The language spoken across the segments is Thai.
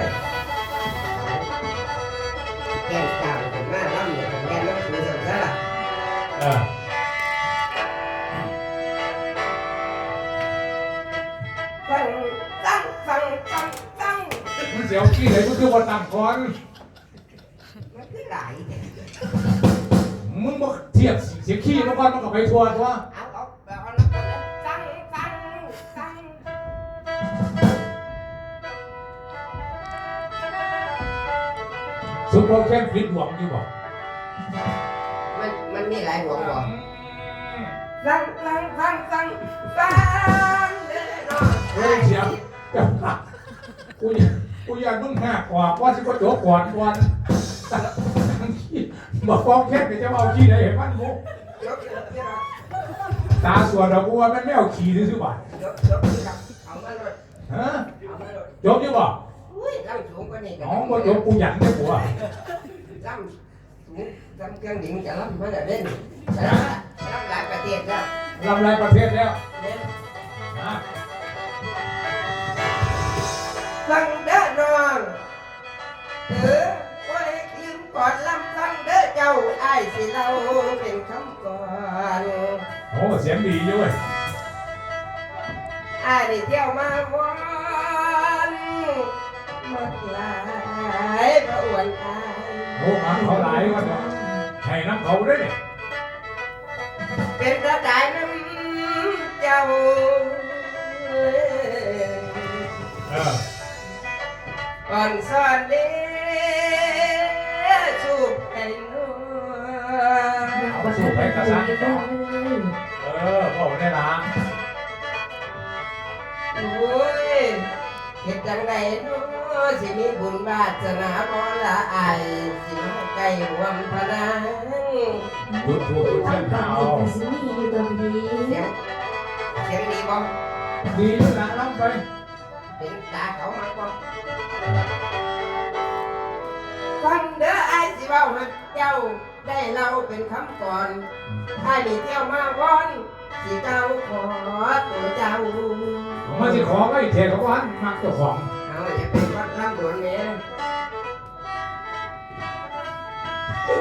ยแก้มจางถึงมาล่ำเนี่ยแก้มน้ำคูสังซะล่ะเออฟังฟังฟังฟังฟังมึงเสียวขี้ไหนมึงคือวันตังก่อนมันคือหลายเนี่ยมึงมาเทียบเสียงขี้มาก่อนมันก็ไปทัวร์ทัวร์เอาเอาเอา ซุปเปอร์แค่ฟิตหวังที่บอกมันมันมีหลายหัวบอกฟังฟังฟังฟังฟังเด้อน้องเฮ้ยเสียงกูอยากกูอยากมึงหักกว่าว่าสิก็โจกก่อนวันบอกฟองแค่ไปจะเอาขี้ไหนเห็นมันมุกยกยกยกตาส่วนเรากูว่ามันไม่เอาขี้ซื้อบ่ายยกยกยกเอามาเลยฮะเอามาเลยจบยังบ่อุ้ย ล่ำสูงกว่านี้น้องบ่จบกูหยันเนี่ยกูอะล่ำสูงล่ำเครื่องบินจะล่ำมาแต่เล่นจะล่ำล่ำหลายประเทศแล้วลำลายประเทศแล้วเล่นนะฟังเด้อน้องเออไว้ลืมก่อนลำฟังเด้อเจ้าไอ้ายสิเล่าเป็นคำก่อนโอ้เสียงดีอยู่เว้ยไอ้ายได้เที่ยวมาวันมักหลายพระอวนอายโอ้มันเขาหลายวันเนาะให้น้ำเขาด้วยเนี่ยเป็นกระดายน้ำเจ้าเอ้ยเออก่อนสอนเด้สูบไอ้นัว เอามาสู่ไปกระซังต่อเออบอกได้ละโอ้ยเฮ็ดจังไดเนาะ สิมีบุญบาสนาบ่ละอายสิมาใกล้รวมพลังดูดูดูเช่นหนาวเสียงเสียงดีบ่ดีอยู่นะน้ำไปเป็นตาเขามาบ่ฟังเด้อไอายสิเว้าให้เจ้าได้เล่าเป็นคำก่อนอายนี่เที่ยวมาวอนสิเจ้าขอตัวเจ้ามาสิขอไว้เทเขาวันมักเจ้าของ วัดลำดวนเนี่ยโอ้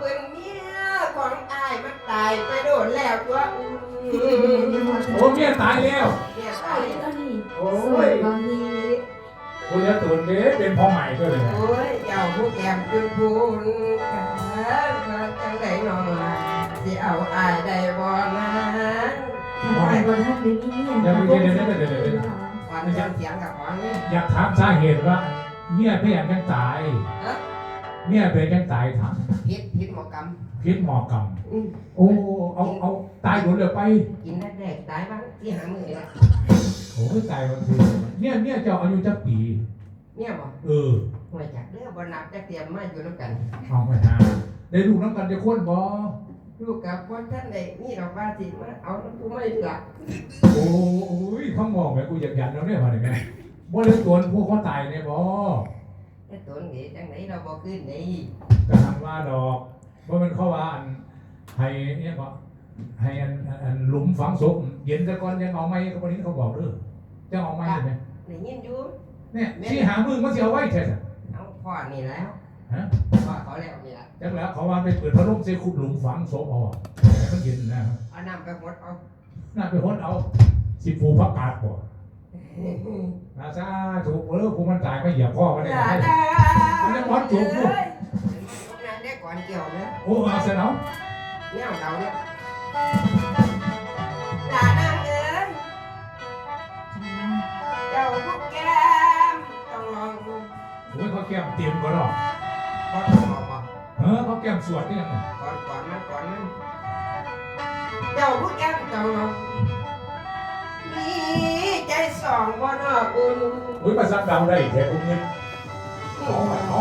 เปืนเมียของอายมันตายไปโดนแล้วตัวอุ่นโอ้เมียตายแล้ว เมียใช่ตายก็นี่โอ้สวยยบางทีคุณจะตื่นเด้เป็นพ่อใหม่ก็เลยนะโอ้ยเจ้าผู้แก้มจุนพูนกันมาจังไดนอนล่ะสิเอาอายได้บ่นะทำไมบนท่านนี้เนี่ยฟังเสีย งเสียงกับของนี่อยากถามสาเหตุว่าเมียเป็นอย่างยังตายฮะเมียเป็นยังตายถามพิษพิษหมอกรรมพิษหมอกรรมอืมโอ้เอาเอาตายโดนเลยไปกินแรกๆตายบ้างที่หามือนี่ละโอ้ยตายวันทีเนี่ยเนี่ยเจ้าอายุจักปี เนี่ยบ่เออห่วยจากเด้อบ่นับจะเตรียมมาอยู่น้ำกันเอาไปหาได้ลูกน้ำกันจะค้นบ่ ลูกกับพ่อท่านใดนี่ดอกว่าสิมาเอาน้ำกูไม่เหลือโอ้ยเขามองไปกูอยากยันแล้วเนี่ยมาเลยแม่บ่เรื่องตัวพวกเขาตายเนี่ยบ่ไอ้ตัวนี้จังไหนเราบ่ขึ้นนี่ก็ทำว่าดอกว่ามันเข้าว่าอันให้เนี่ยก็ให้อันอันอันหลุมฝังศพเย็นซะก่อนยังเอาไม้ก็วันนี้เขาบอกเด้อจะเอาไม้ไหมได้ยินอยู่เนี่ยที่หามึงมันจะเอาไว้แท้เอาพ่อนี่แล้วฮะพ่อเขาแล้วนี่ละ จังแล้วเขาว่าไปเปิดพัดลมใส่ขุดหลุมฝังศพเอาอะให้มันเย็นนะครับเอาน้ำไปหมดเอาน่าไปหดเอาสิผูพักกาดบ่นาซาถูกเออผู้มันตายไม่เหยียบพ่อมันได้ลาไงลามันยังวัดถูกอยู่เอ้ยงานได้ก่อนเกี่ยวนะโอ้เอาเสยเนาะเนี่ยเราเนี่ยลานางเอ้ยเจ้าพวกแก้มต้องลองโอ้ยเขาแก้มเตรียมก่อนหรอ เออเขาแก้มสวดนี่ยังไงก่อนก่อนมันก่อนมันเจ้าพวกแก้มต้องลองมีใจสองบ่นอกอุ่นอุ้ยประสาทดาวได้แท้กูเงินเอาไปเอา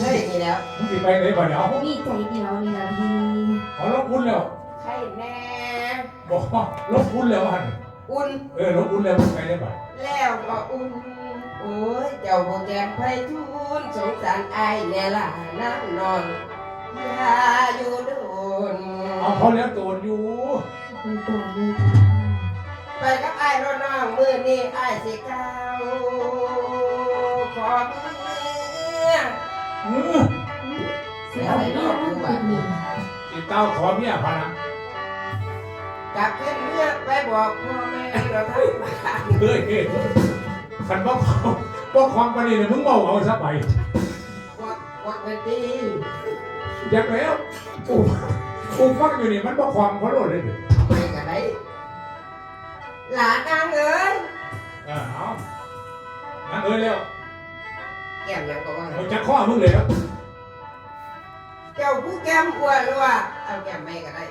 เฮ้ยนี่แล้วมึงสิไปไหนบ่เดี๋ยวมีใจเดียวนี่นะทีเอาลบคุณแล้วใช่แน่บอกลบคุณแล้วหัน อุ่น เออลบคุณแล้วมึงไปได้บ่แล้วก็อุ่น โอ้ย เจ้าบ่แกมไพทูลสงสารอายแน่ล่ะน้ำนอนอย่าอยู่โดนเอาเขาแล้วโดนอยู่เป็นตัวเลยไปกับอายรถน้องมือนี่อายสิเก้าขอมือเออสิเอาเมียนั่งเป็นหนีสิเต้าขอเมียพะนะ จับขึ้นเลือกไปบอกพ่อแม่เราทั้งบ้านเฮ้ยเฮ้ยคันบ่ของบ่ของปานนี้เนี่ยมึงเมาเอาซะไปกวักกวักไปตีอยากแล้วกูกูฟังอยู่นี่มันบ่ของเพราะโลดเลยเด้อทำไมกันได้หลานนางเอ้ยเออเอานั่งเอ้ยแล้วแก้มยังก็ว่าเอาจักข้อมึงเลยครับเจ้าผู้แก้มอ้วนรัวเอาแก้มไม่ก็ได้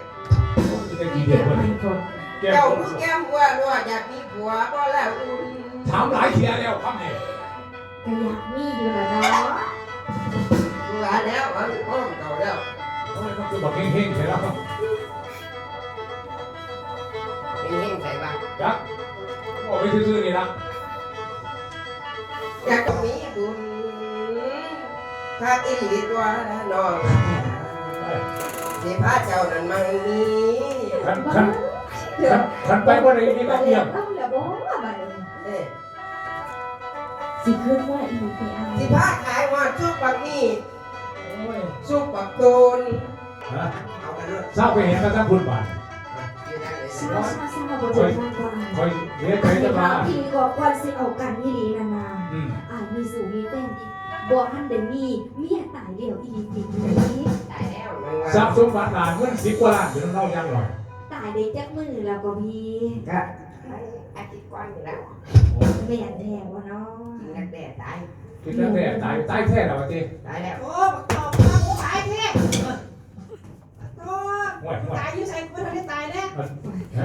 จะมีกี่เดืเด็อนกวะแก้เจ้าวผู้แก้มอ้วรัวอยากมีผัวก็แล้วอุ่นถามหลายเทียแล้วครับนี่ก็อยากมีอยู่ละเนาะผัวแล้วมันพ้อเก่าแล้วโอ้ยมันคือบอกเฮงๆใช่แล้วครับเฮงๆใส่บ้างจักบอกไปซื่อๆนี่ละอยากมีบุญถ้าอีหลีตัวน้อง สิพาเจ้านั้นมังมีคันคันคันคันไปบ่ได้นี่ก็เยี่ยมต้องอย่าบอกว่าบัดนี้เอ้ยสิขึ้นว่าอีกไปเอาสิพาขายหอดซุปปักนี่โอ้ยซุปปักโตนฮะเอากันเลยเศร้าไปเห็นกันทั้งคุณบ้านอยู่ได้เลยเศร้าเศร้าเศร้าบ่ได้ทางก่อนคอยเสียใจไปจะถามามพี่ก็ก่อนสิเอากันอีหลีนานาอืมอ่ามีสู่มีแฟนอีก บ่ทันได้มีเมียตายเดียวอีหลีจริงนี้ตายแล้วมันว่าทรัพย์สมบัติหลานเงินสิบกว่าล้านอยู่น้ำเล่ายังหน่อยตายได้จักมือแล้วก็พี่ก็อาทิตย์ก่อนนี่แล้วแม่นแท้บ่เนาะกินนักแด่ตายคิดตั้งแต่ตายตายแท้แล้ววะจีตายแล้วโอ้ตอบมากูตายแท้โอ้ห่วยห่วยตายอยู่ใส่กูไม่ได้ตายแน่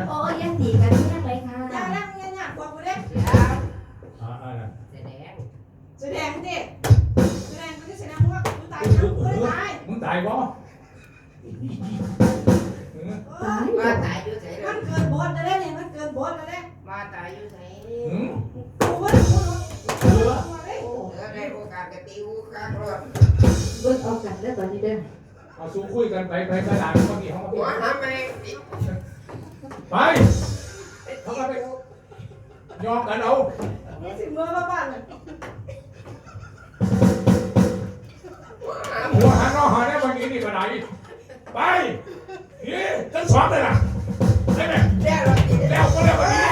โอ้ยังดีกันยังเลยค่ะอย่าแล้วมึงอย่าบอกกูเด้เสียอ่าอ่าแสดงแสดงดิ ม่ได้ตายมึงตายบ่ตายมาตายอยู่ไหนมันเกินบทแล้วเนี่ยมันเกินบทแล้วเนี่ยมาตายอยู่ไหนอืมกูไม่ได้กูเออมาเลยเหลือได้โอกาสกติวูกากรอดเบิ่งเอากันเด้อตอนนี้เด้อเอาสู้คุยกันไปไปตลาดเมื่อกี้เขามาหัวหาแมงไปยอมกันเอานี่สิมือมาบ้านหัว วันนี้นี่ก็ได้ไปนี่ฉันสอนเลยนะได้ไหมแล้วเรากินแล้วก็แล้ววันนี้